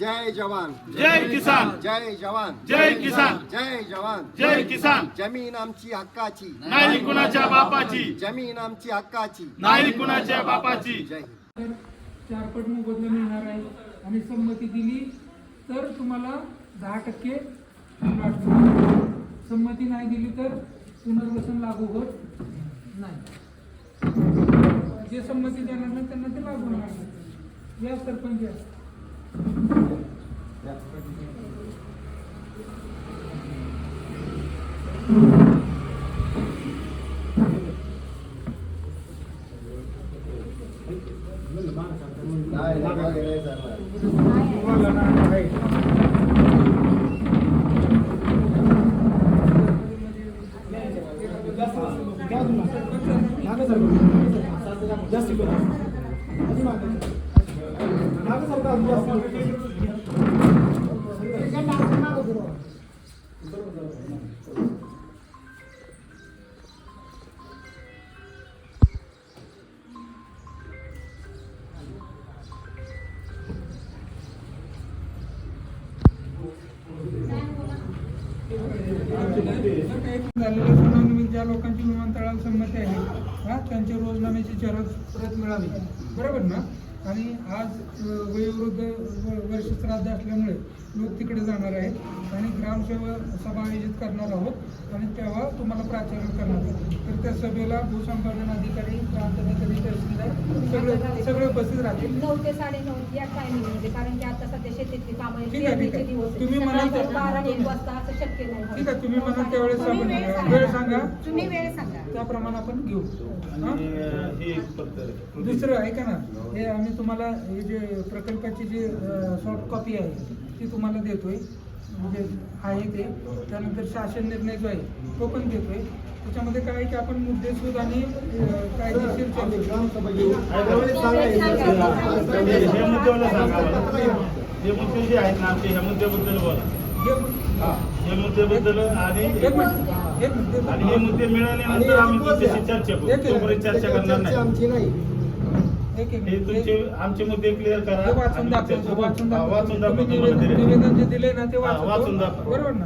जय जवान। जय किसान। जय जवान। जय किसान। जय जवान। जय किसान। जमीन आमची हक्काची। नाही कुणाच्या बापाची। जमीन आमची हक्काची। नाही कुणाच्या बापाची। जय तर चारपट मोबदला मिळणार आहे. आणि संमती दिली तर तुम्हाला दहा टक्के. संमती नाही दिली तर पुनर्वसन लागू होत नाही. जे संमती देणार नाही त्यांना ते लागू होणार नाही. या सरपंच या. झालेल्या सुनावणीमध्ये ज्या लोकांची विमानतळावर संमती आहे हा त्यांच्या रोजनाम्याची चरत परत मिळावी. बरोबर ना? आणि आज वयोवृद्ध वर्ष श्राद्ध असल्यामुळे लोक तिकडे जाणार आहेत. आणि ग्रामसेवा सभा आयोजित करणार आहोत. आणि तेव्हा तुम्हाला प्राचार्य करणार आहोत. तर त्या सभेला भूसंपादन अधिकारी प्रांत अधिकारी तहसीलदार सगळे सगळे उपस्थित राहतील. नऊ ते साडेनऊ या टायमिंगमध्ये कारण की आता सध्या शेतीतली कामं ठीक आहे, ठीक आहे. तुम्ही म्हणाल बारा एक वाजता असं शक्य नाही. ठीक आहे तुम्ही म्हणा त्यावेळेस वेळ सांगा. तुम्ही वेळ सांगा. त्याप्रमाणे आपण घेऊ. दुसरं ऐका ना. हे. आम्ही तुम्हाला हे जे प्रकल्पाची जी सॉफ्ट कॉपी आहे ती तुम्हाला देतोय. म्हणजे आहे ते. त्यानंतर शासन निर्णय जो आहे तो पण देतोय. त्याच्यामध्ये काय आहे की आपण मुद्देसूद आणि कायदेशीर हे. हे मुद्दे जे आहेत ना आमचे ह्या मुद्द्याबद्दल बोला. हे- हे मुद्द्याबद्दल आणि एक मिनिट एक मिनिट आणि हे मुद्दे मिळाल्यानंतर आम्ही तुमच्याशी चर्चा करू. तोपर्यंत चर्चा करणार नाही. आमची नाही. एक एक हे तुमचे आमचे मुद्दे क्लिअर करा वाचून आणि दाखवतो चर्चा- वाचून हा, तुम्ही निवेदन दिले. निवेदन जे दिले ना ते हा, वाचून दाखवा. बरोबर ना?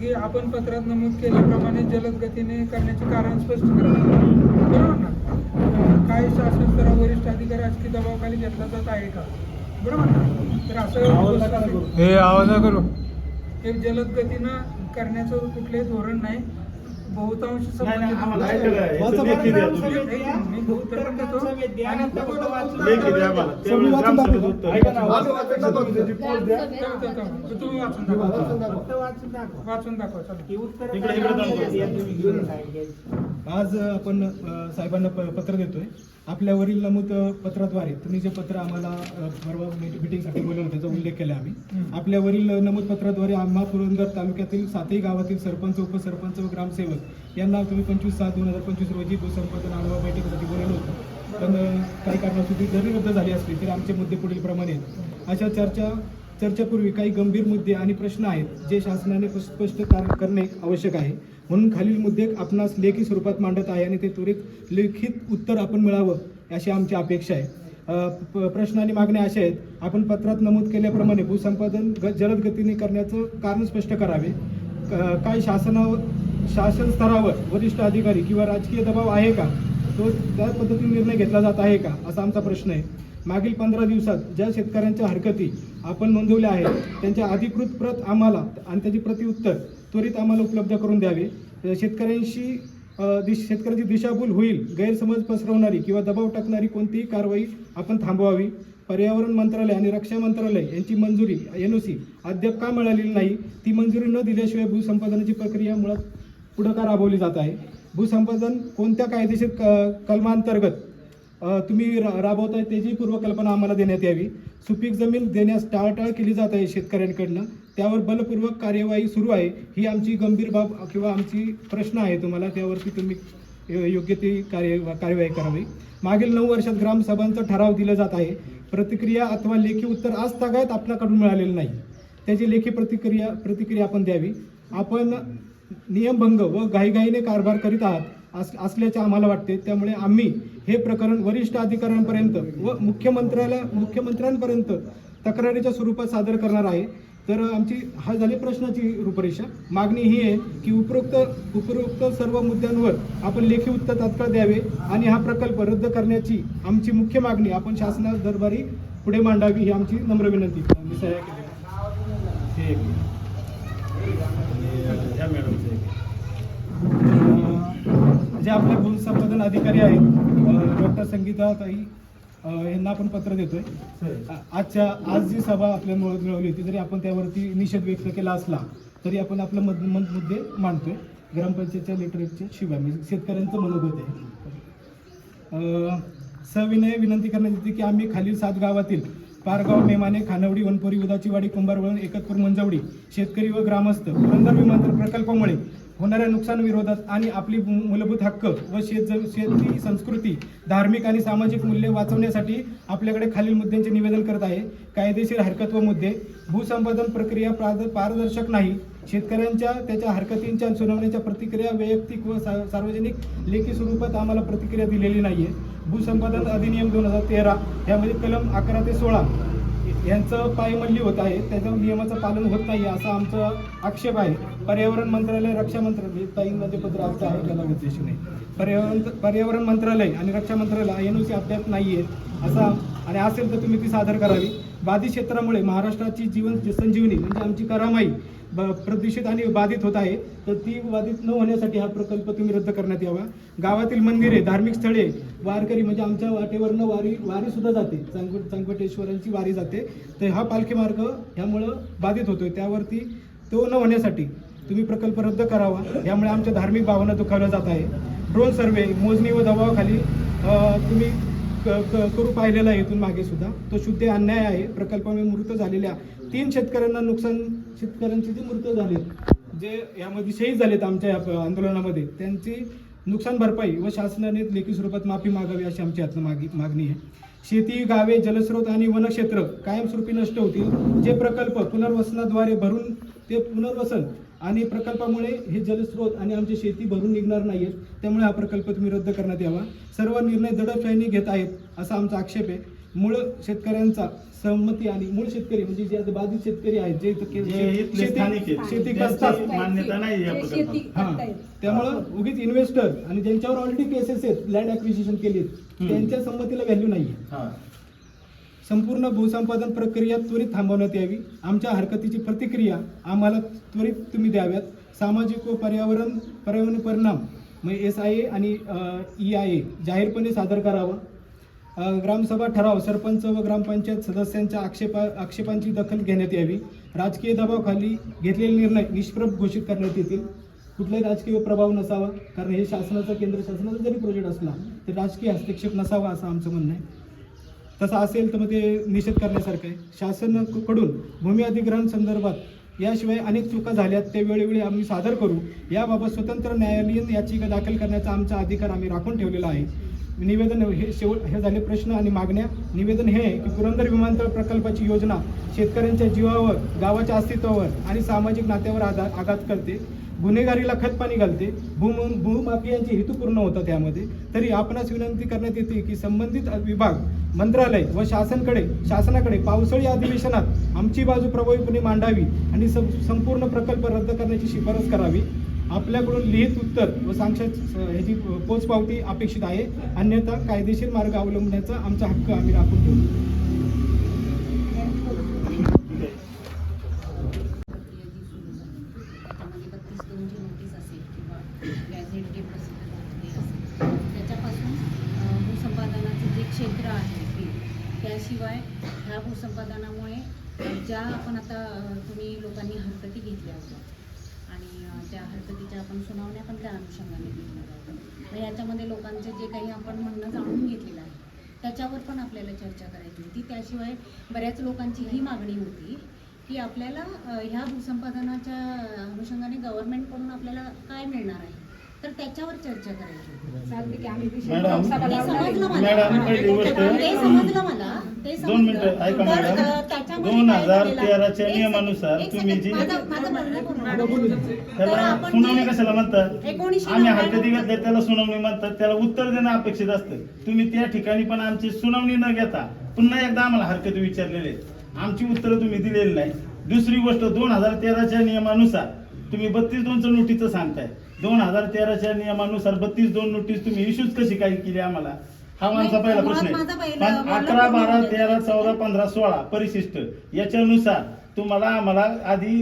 की आपण पत्रात नमूद केल्याप्रमाणे जलद गतीने करण्याचे कारण स्पष्ट करा. बरोबर ना? अं, काय शासन स्तरावर वरिष्ठ अधिकारी राजकीय दबावाखाली घेतला जात आहे का? बरोबर ना? तर असं हे आवाज करू. हे जलद गतीनं करण्याचं कुठलंही धोरण नाही. बहुतांश वाचून दाखवा. वाचून दाखवा आज आपण साहेबांना प- पत्र देतोय. आपल्यावरील नमूद पत्राद्वारे तुम्ही जे पत्र आम्हाला परवा मीट- मीटिंगसाठी बोलवलं होतं त्याचा उल्लेख केला आम्ही. आपल्यावरील नमूद पत्राद्वारे आम्हा पुरंदर तालुक्यातील सातही गावातील सरपंच उपसरपंच व ग्रामसेवक यांना तुम्ही पंचवीस सात दोन हजार पंचवीस रोजी भूसंपादन आढावा बैठकीसाठी बोलवलं होतं. पण काही कारणासाठी जरी रद्द झाली असली तरी आमचे मुद्दे पुढील प्रमाणे आहेत. अशा चर्चा चर्चेपूर्वी काही गंभीर मुद्दे आणि प्रश्न आहेत जे शासनाने स्पष्ट करणे आवश्यक आहे. म्हणून खालील मुद्दे आपणास लेखी स्वरूपात मांडत आहे आणि ते त्वरित लिखित उत्तर आपण मिळावं अशी आमची अपेक्षा आहे. प- प्रश्न आणि मागण्या अशा आहेत. आपण पत्रात नमूद केल्याप्रमाणे भूसंपादन ग- जलद गतीने करण्याचं कारण स्पष्ट करावे. क- काय शासनावर शासन स्तरावर वरिष्ठ अधिकारी किंवा राजकीय दबाव आहे का? तो त्या पद्धतीने निर्णय घेतला जात आहे का? असा आमचा प्रश्न आहे. मागील पंधरा दिवसात ज्या शेतकऱ्यांच्या हरकती आपण नोंदवल्या आहेत त्यांच्या अधिकृत प्रत आम्हाला आणि त्याची प्रतिउत्तर त्वरित आम्हाला उपलब्ध करून द्यावे. शेतकऱ्यांशी दिश शेतकऱ्यांची दिशाभूल होईल गैरसमज पसरवणारी किंवा दबाव टाकणारी कोणतीही कारवाई आपण थांबवावी. पर्यावरण मंत्रालय आणि रक्षा मंत्रालय यांची मंजुरी एन ओ सी अद्याप का मिळालेली नाही ती मंजुरी न दिल्याशिवाय भूसंपादनाची प्रक्रिया मुळात पुढं का राबवली जात आहे? भूसंपादन कोणत्या कायदेशीर क कलमांतर्गत तुम्ही रा राबवताय त्याची पूर्वकल्पना आम्हाला देण्यात यावी. सुपीक जमीन देण्यास टाळाटाळ केली जात आहे शेतकऱ्यांकडनं. त्यावर बलपूर्वक कार्यवाही सुरू आहे. ही आमची गंभीर बाब किंवा आमची प्रश्न आहे तुम्हाला. त्यावरती तुम्ही योग्य ती कार्य कार्यवाही करावी. मागील नऊ वर्षात ग्रामसभांचा ठराव दिला जात आहे. प्रतिक्रिया अथवा लेखी उत्तर आज तागायत आपल्याकडून मिळालेलं नाही. त्याची लेखी प्रतिक्रिया प्रतिक्रिया आपण द्यावी. आपण नियमभंग व घाईघाईने कारभार करीत आहात अस असल्याचे आम्हाला वाटते. त्यामुळे आम्ही हे प्रकरण वरिष्ठ अधिकाऱ्यांपर्यंत व मुख्यमंत्र्याला मुख्यमंत्र्यांपर्यंत तक्रारीच्या स्वरूपात सादर करणार आहे. तर आमची हा झाली प्रश्नाची रूपरेषा. मागणी ही आहे की उपरोक्त उपरोक्त सर्व मुद्द्यांवर आपण लेखी उत्तर तात्काळ द्यावे आणि हा प्रकल्प रद्द करण्याची आमची मुख्य मागणी. आपण शासना दरबारी पुढे मांडावी ही आमची नम्र विनंती. जे आपले भूसंपादन अधिकारी आहेत डॉक्टर संगीता ताई अं, यांना आपण पत्र देतोय. आजच्या आज जी सभा आपल्या मिळ- मिळवली होती जरी आपण त्यावरती निषेध व्यक्त केला असला तरी आपण आपलं मद मद- मुद्दे मांडतोय. ग्रामपंचायतच्या लेटरच्या शिवाय म्हणजे शेतकऱ्यांचं मनोगत आहे. सविनय विनंती करण्यात येते की आम्ही खालील सात गावातील पारगाव मेमाने खानवडी वनपुरी उदाचीवाडी कुंभारवळण एकतपूर मंजवडी शेतकरी व ग्रामस्थ पुरंदर विमानतळ प्रकल्पामुळे होणाऱ्या नुकसान विरोधात आणि आपली मूलभूत हक्क व शेत शेती संस्कृती धार्मिक आणि सामाजिक मूल्ये वाचवण्यासाठी आपल्याकडे खालील मुद्द्यांचे निवेदन करत आहे. कायदेशीर हरकत व मुद्दे भूसंपादन प्रक्रिया प्राद- पारदर्शक नाही. शेतकऱ्यांच्या त्याच्या हरकतींच्या सुनावण्याच्या प्रतिक्रिया वैयक्तिक व सा- सार्वजनिक लेखी स्वरूपात आम्हाला प्रतिक्रिया दिलेली नाही आहे भूसंपादन अधिनियम दोन हजार तेरा यामध्ये कलम अकरा ते सोळा यांचं पायमल्ली होत आहे. त्याच्यावर नियमाचं पालन होत नाही असा आमचा आक्षेप आहे. पर्यावरण मंत्रालय रक्षा मंत्रालय ताईंमध्ये पत्र आमचं आहे. त्याला उद्देश नाही. पर्यावरण पर्यावरण मंत्रालय आणि रक्षा मंत्रालय एन ओ सी अद्याप नाही आहे असा आणि असेल तर तुम्ही ती सादर करावी. बाधित क्षेत्रामुळे महाराष्ट्राची जीवन संजीवनी म्हणजे आमची करामाई ब- प्रदूषित आणि बाधित होत आहे तर ती बाधित न होण्यासाठी हा प्रकल्प तुम्ही रद्द करण्यात यावा. गावातील मंदिरे धार्मिक स्थळे वारकरी म्हणजे आमच्या वाटेवरनं वारी वारी सुद्धा जाते. चांगवट चांगवटेश्वरांची वारी जाते. तर हा पालखी मार्ग ह्यामुळं बाधित होतोय. त्यावरती तो न होण्यासाठी तुम्ही प्रकल्प रद्द करावा. यामुळे आमच्या धार्मिक भावना दुखावल्या जात आहे. ड्रोन सर्वे मोजणी व दबावाखाली तुम्ही क- क- करू पाहिलेला आहे इथून मागे सुद्धा. तो शुद्ध अन्याय आहे. प्रकल्पामुळे मृत झालेल्या तीन शेतकऱ्यांना नुकसान शेतकऱ्यांचे जे मृत झालेत जे यामध्ये शहीद झालेत आमच्या या आंदोलनामध्ये त्यांची नुकसान भरपाई व शासनाने लेखी स्वरूपात माफी मागावी अशी आमची यातनं मागी मागणी आहे. शेती गावे जलस्रोत आणि वनक्षेत्र कायमस्वरूपी नष्ट होतील. जे प्रकल्प पुनर्वसनाद्वारे भरून ते पुनर्वसन आणि प्रकल्पामुळे हे जलस्रोत आणि आमची शेती भरून निघणार नाहीत त्यामुळे हा प्रकल्प तुम्ही रद्द करण्यात यावा सर्व निर्णय दडपशाहीने घेत आहेत असा आमचा आक्षेप आहे मूळ शेतकऱ्यांचा संमती आणि मूळ शेतकरी म्हणजे जे आता बाधित शेतकरी आहेत जे शेती आहेत. शेती करतात मान्यता नाही हा. त्यामुळं उगीच इन्व्हेस्टर आणि ज्यांच्यावर ऑलरेडी केसेस आहेत लँड ॲक्विजिशन केली. त्यांच्या संमतीला व्हॅल्यू नाही हा. संपूर्ण भूसंपादन प्रक्रिया त्वरित थांबवण्यात यावी. आमच्या हरकतीची प्रतिक्रिया आम्हाला त्वरित तुम्ही द्याव्यात. सामाजिक व पर्यावरण पर्यावरण परिणाम म्हणजे एस आय ए आणि ई आय ए जाहीरपणे सादर करावा. ग्रामसभा ठराव सरपंच व ग्रामपंचायत सदस्यांच्या आक्षेपा आक्षेपांची दखल घेण्यात यावी. राजकीय दबावाखाली घेतलेले निर्णय निष्प्रभ घोषित करण्यात येतील. कुठलाही राजकीय प्रभाव नसावा कारण हे शासनाचा केंद्र शासनाचा जरी प्रोजेक्ट असला तर राजकीय हस्तक्षेप नसावा असं आमचं म्हणणं आहे. तसं असेल तर मग ते निषेध करण्यासारखं आहे. शासनाकडून भूमी अधिग्रहण संदर्भात याशिवाय अनेक चुका झाल्यात ते वेळोवेळी आम्ही सादर करू. याबाबत स्वतंत्र न्यायालयीन याचिका दाखल करण्याचा आमचा अधिकार आम्ही राखून ठेवलेला आहे. निवेदन हे शेवट हे झाले प्रश्न आणि मागण्या. निवेदन हे आहे की पुरंदर विमानतळ प्रकल्पाची योजना शेतकऱ्यांच्या जीवावर गावाच्या अस्तित्वावर आणि सामाजिक नात्यावर आधा आघात करते. गुन्हेगारीला खतपाणी घालते. भूम भूमाफियांचे हेतू पूर्ण होतात त्यामध्ये तरी आपणास विनंती करण्यात येते की संबंधित विभाग मंत्रालय व शासनकडे शासनाकडे पावसाळी अधिवेशनात आमची बाजू प्रभावीपणे मांडावी आणि संपूर्ण प्रकल्प रद्द करण्याची शिफारस करावी. आपल्याकडून लिहित उत्तर व साक्षात ह्याची पोचपावती अपेक्षित आहे. अन्यथा कायदेशीर मार्ग अवलंबण्याचा आमचा हक्क आम्ही राखून ठेवू ठीक आहे. त्याच्यामध्ये बत्तीस दोनची नोटीस असेल किंवा गॅझेट जे प्रसिद्ध झालेले असेल त्याच्यापासून अं, भूसंपादनाचं जे क्षेत्र आहे ते त्याशिवाय ह्या भूसंपादनामुळे ज्या आपण आता तुम्ही लोकांनी हरकती घेतल्या होत्या आणि त्या हरकतीच्या आपण सुनावण्या पण त्या अनुषंगाने घेतल्या होत्या. मग याच्यामध्ये लोकांचे जे काही आपण म्हणणं जाणून घेतलेलं आहे त्याच्यावर पण आपल्याला चर्चा करायची होती. त्याशिवाय बऱ्याच लोकांची ही मागणी होती की आपल्याला ह्या भूसंपादनाच्या अनुषंगाने गव्हर्नमेंटकडून आपल्याला काय मिळणार आहे? तर त्याच्यावर चर्चा करायची मॅडम, मॅडम, पहिली गोष्ट- ते समजलं मला. ते दोन मिनिटं. ऐका तर, मॅडम. दोन हजार? तेराच्या नियमानुसार तुम्ही जी त्याला आपण सुनावणी कशाला म्हणतात? आम्ही हरकती घेतल्या त्याला सुनावणी म्हणतात. त्याला उत्तर देणं अपेक्षित असतं. तुम्ही त्या ठिकाणी पण आमची सुनावणी न घेता पुन्हा एकदा आम्हाला हरकती विचारलेले. आमची उत्तरं तुम्ही दिलेली नाही दुसरी गोष्ट दोन हजार तेराच्या नियमानुसार तुम्ही बत्तीस दोनचं नोटीसचं सांगताय. दोन हजार तेराच्या नियमानुसार बत्तीस दोन नोटीस तुम्ही इश्यूज कशी काय केली आम्हाला? हा माझा पहिला प्रश्न माझा आहे पहिला पण बोलणं अकरा पूर्ण बारा होऊ दे. तेरा चौदा पंधरा सोळा परिशिष्ट. याच्यानुसार तुम्हाला आम्हाला आधी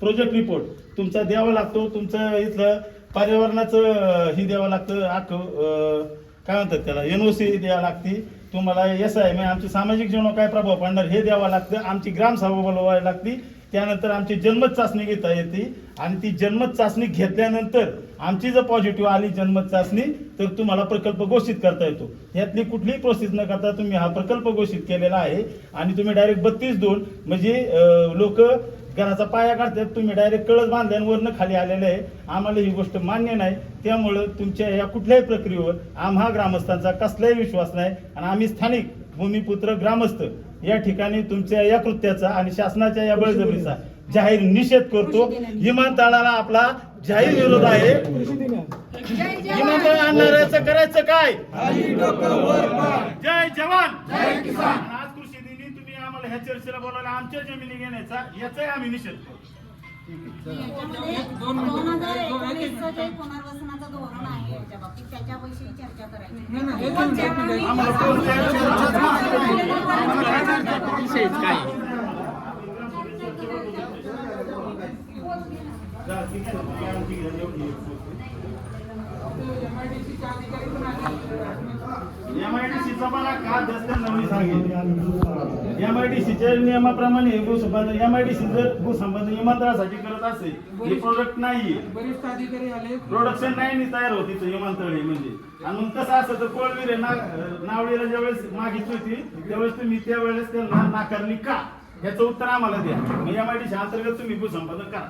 प्रोजेक्ट रिपोर्ट तुमचा द्यावा लागतो. तुमचं इथलं पर्यावरणाचं अं, ही द्यावं लागतं. अं, काय म्हणतात त्याला? एनओसी द्यावं लागते. तुम्हाला एस आय म्हणजे आमच्या सामाजिक जीवनावर काय प्रभाव पडणार हे द्यावं लागतं. आमची ग्रामसभा बोलवावी लागते. त्यानंतर आमची जन्मत चाचणी घेता येते. आणि ती जन्मत चाचणी घेतल्यानंतर आमची जर पॉझिटिव्ह आली जन्मत चाचणी तर तुम्हाला प्रकल्प घोषित करता येतो. यातली कुठलीही प्रोसेस न करता तुम्ही हा प्रकल्प घोषित केलेला आहे. आणि तुम्ही डायरेक्ट बत्तीस दोन म्हणजे लोक घराचा पाया काढतात तुम्ही डायरेक्ट कळस बांधल्या वरनं खाली आलेले आहे. आम्हाला ही गोष्ट मान्य नाही. त्यामुळं तुमच्या या कुठल्याही प्रक्रियेवर आम्हा ग्रामस्थांचा कसलाही विश्वास नाही. आणि आम्ही स्थानिक भूमिपुत्र ग्रामस्थ या ठिकाणी तुमच्या या कृत्याचा आणि शासनाच्या या बळजबरीचा जाहीर निषेध करतो. विमानतळाला आपला जाहीर विरोध आहे. विमानतळ आणणाऱ्याचं करायचं काय? जय जवान. जय किसान. आज कृषी दिनी तुम्ही आम्हाला ह्या चर्चेला बोलावलं. आमच्या जमिनी घेण्याचा याचाही आम्ही निषेध करतो. पुनर्वसनाचं धोरण आहे याच्या बाबतीत त्याच्याविषयी चर्चा करायची नाही, नाही, हे दोन document आहेत. आम्हाला कोणत्या MIDC चे अधिकारी पण आले. एमआयडीसीचा मला का जास्त नवीन सांगेल एमआयडीसीच्या नियमाप्रमाणे भूसंपादन एमआयडीसी जर भूसंपादन विमानतळासाठी करत असेल हे प्रोडक्ट नाहीये. वरिष्ठ अधिकारी आले. प्रोडक्शन नाही नी तयार होती तो विमानतळ हे म्हणजे. आणि मग कसं असं तर कोळवीर नावडीला ज्यावेळेस मागितली होती त्यावेळेस तुम्ही त्यावेळेस त्यांना नाकारली का? याचं उत्तर आम्हाला द्या. मग एमआयडीसी अंतर्गत तुम्ही भूसंपादन करा.